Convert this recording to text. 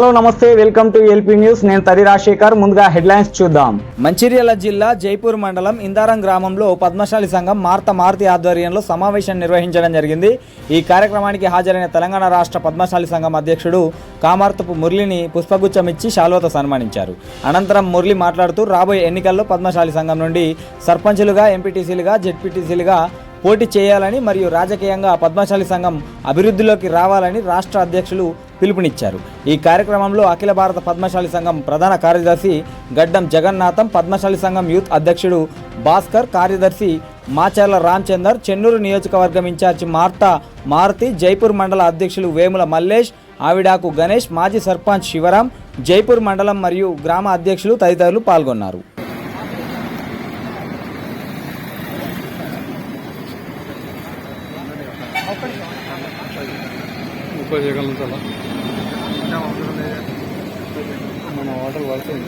Hello నమస్తే welcome to LP news. నేను తరి రాజశేఖర్. ముందుగా హెడ్లైన్స్ చూద్దాం. మంచిర్యాల జిల్లా జైపూర్ మండలం ఇందారం గ్రామంలో పద్మశాలి సంఘం మార్త మారుతి ఆధ్వర్యంలో సమావేశం నిర్వహించడం జరిగింది. ఈ కార్యక్రమానికి హాజరైన తెలంగాణ రాష్ట్ర పద్మశాలి సంఘం అధ్యక్షుడు కామార్తపు మురళిని పుష్పగుచ్చం ఇచ్చి శాల్వతో సన్మానించారు. అనంతరం మురళి మాట్లాడుతూ రాబోయే ఎన్నికల్లో పద్మశాలి సంఘం నుండి సర్పంచులుగా ఎంపీటీసీలుగా జెడ్పీటీసీలుగా పోటీ చేయాలని మరియు రాజకీయంగా పద్మశాలి సంఘం అభివృద్ధిలోకి రావాలని రాష్ట్ర అధ్యక్షులు పిలుపునిచ్చారు. ఈ కార్యక్రమంలో అఖిల భారత పద్మశాలి సంఘం ప్రధాన కార్యదర్శి గడ్డం జగన్నాథం పద్మశాలి సంఘం యూత్ అధ్యక్షుడు భాస్కర్ కార్యదర్శి మాచర్ల రామచందర్ చెన్నూరు నియోజకవర్గం ఇన్ఛార్జి మార్తా మారుతి జైపూర్ మండల అధ్యక్షులు వేముల మల్లేష్ ఆవిడాకు గణేష్ మాజీ సర్పంచ్ శివరాం జైపూర్ మండలం మరియు గ్రామ అధ్యక్షులు తదితరులు పాల్గొన్నారు. ముప్పై చేయగలుగుతారా మన వాటర్ పడుతుంది